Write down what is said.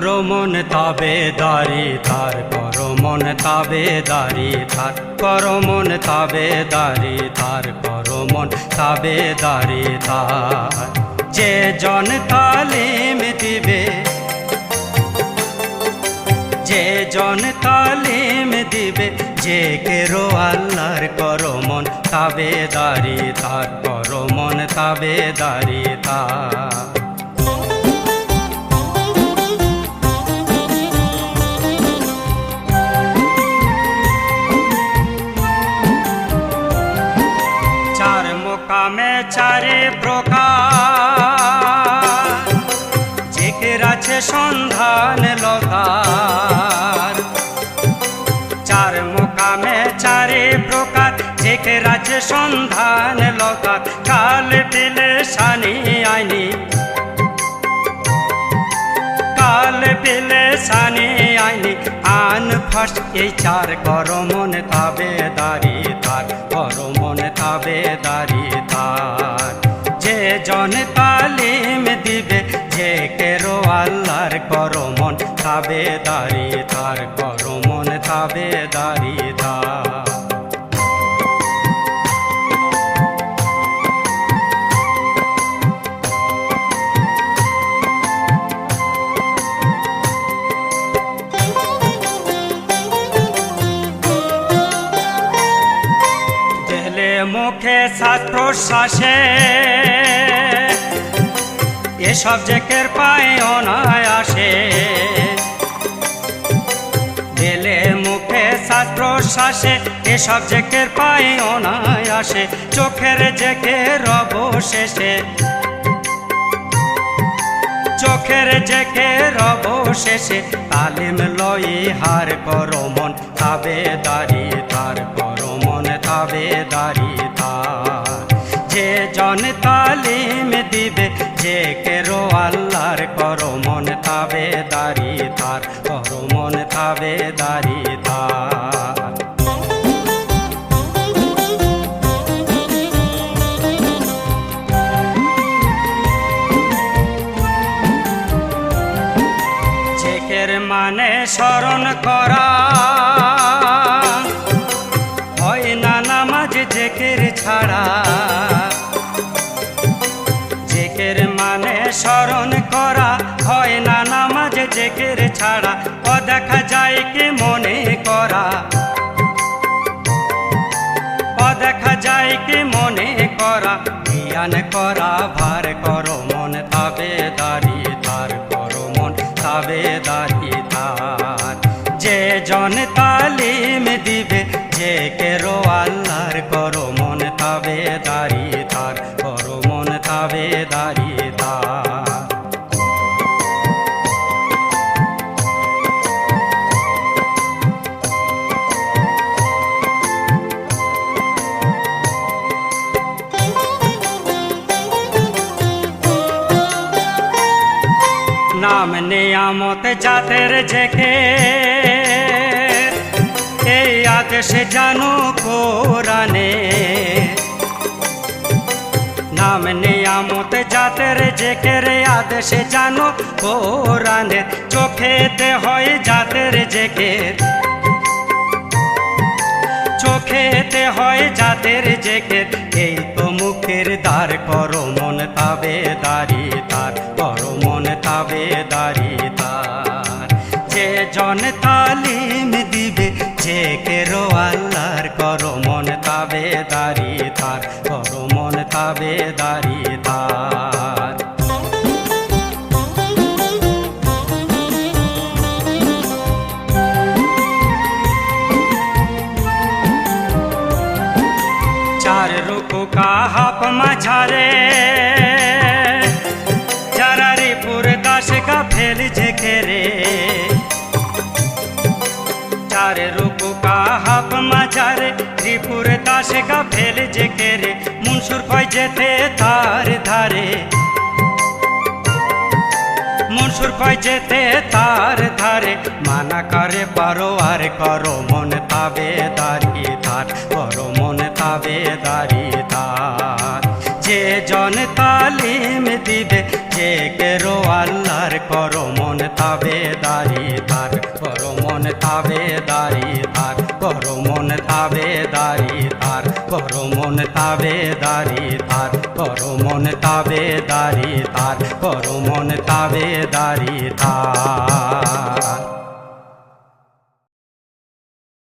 তাবে দারি তার কর মন তাবে দারি তার কর মন তাবে দারি তার কর মন তাবে দারি তার যে জন তালিম দিবে, যে জন তালিম দিবে, যে কেরো আল্লাহর কর মন তাবে দারি তার কর মন তাবে দারি তার চারে প্রকার। আছে সন্ধান লতার চার মোকামে চারে প্রকার। জেকের আছে সন্ধান লতার কাল দিলে সানি আইনি। কাল পেলে সানি আইনি। আন ফার্স্ট এই চার কর মন তাবে দারি তার কর মন তাবে দারি তার জন তালিম দিবে, যে কেরো আল্লাহর কর মন তাবে দারি তার কর মন তাবে দারি তার মুখে শ্বাস প্রশ্বাসে এসব যে কের পায় অনায়াসে। দেলে মুখে শ্বাস প্রশ্বাসে এসব যে কের পায় অনায়াসে, চোখের যে কের অবশেষে। চোখের জেকে রব শেষে তালিম লই হার কর মন তাবে দারি তার কর মন তাবে তার যে জন তালিম দিবে, যে কেরো আল্লাহর কর মন তাবে দারি তার কর মন তাবে দারি তার। মানে স্মরণ করা জেকের ছাড়া ও দেখা যায় কি মনে করা। ও দেখা যায় কি মনে করা। জ্ঞান করা, ভার করো মন, তবে দাঁড়ি তার করো মন, তাবে দাঁড়ি তার। যে জন তালিম দিবে, যে কেরো আল্লাহর করো মন, তবে দাঁড়ি নাম নিয়ামত জাতের জেকে। এই আদেশ জানো কোরআনে। নাম নিয়ামত জাতের জেকের আদেশ জানো কোরআনে। চোখেতে হয় জাতের জেকের চোখেতে হয় যাদের জেকের এই তো মুখের দ্বার করো মন তাবে মন তাবে দারি তার। যে জন তালিম দিবে, যে কেরো আল্লাহর করো মন তাবে দারি তার করো মন তাবে দারি তার। চার রুকু কা হাপ মাঝারে ফেল ঝেকে রে চার রুকু কা হাপ মাঝারে, ত্রিপুর দাস কা ফেল ঝেকে রে মুনসুর কয় যেতে তার ধারে। মনসুর কয় যেতে তার ধারে মানা করে পারো আর করো মন তাবে দাঁড়িয়ে তার করো মন তাবে দাঁড়িয়ে তার যে জন তালিম দিবে, যে কেরো আল্লাহর করমন তাবে দারি তার করমন তাবে দারি তার করমন তাবে দারি তার করমন তাবে দারি তার করমন তাবে দারি তার করমন তাবে দারি তার